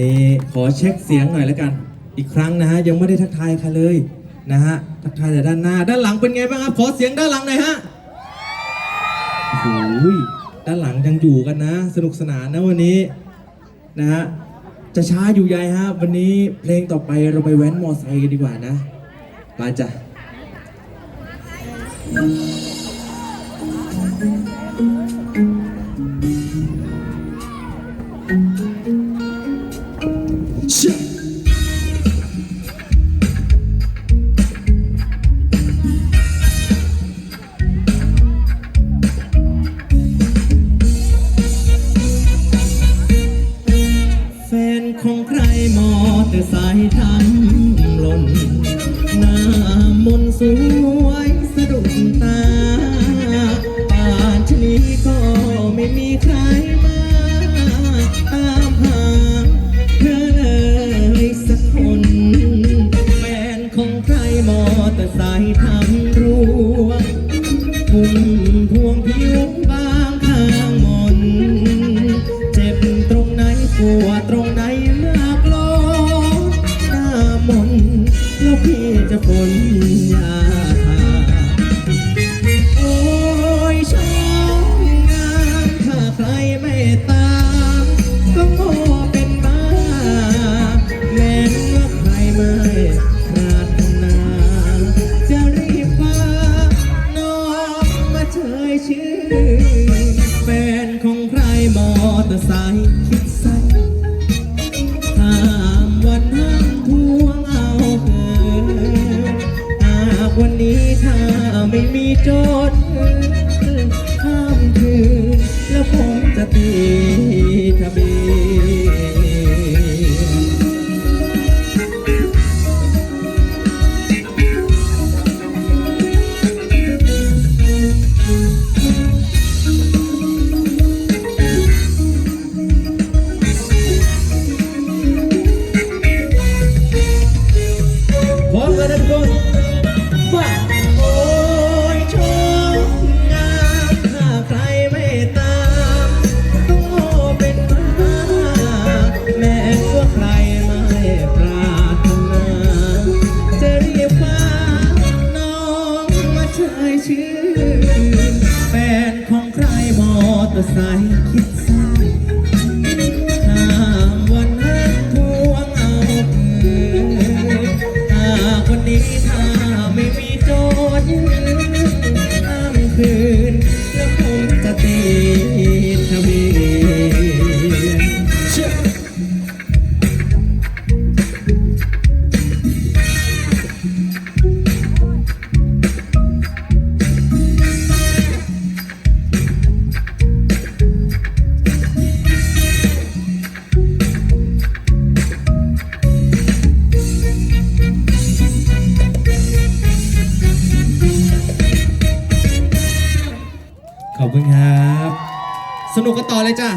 นี่ขอเช็คเสียงหน่อยแล้วกัน อีกครั้งนะฮะยังไม่ได้ทักทายใครเลยนะฮะทักทายแต่ด้านหน้า ด้านหลังเป็นไงบ้างครับขอเสียงด้านหลังหน่อยฮะโอ้โหด้านหลังยังอยู่กันนะ สนุกสนานนะวันนี้นะฮะจะช้าอยู่ใหญ่ฮะวันนี้เพลงต่อไปเราไปแว้นมอไซค์กันดีกว่านะมาจ้ะ ใครมอเตอร์ไซค์ทำหล่นหน้ามนสวยสะดุดตา จะฝนยาโอ้ยชอบงามถ้าใครไม่ตามก็โง่เป็นบ้าแม้ว่าใครไม่ปรารถนา จะรีบพาน้องมาเชยชื่อแฟนของใครมอเตอร์ไซค์คิดสั้น ไม่มีจน แฟนของใครมอเตอร์ไซค์คิดสั้นห้ามวันนั้นทวงเอาคืนหากวันนี้ถ้าไม่มีโจทย์ยืนห้ามคืน แล้วคงจะตีทวี ขอบคุณครับ สนุกกันต่อเลยจ้ะ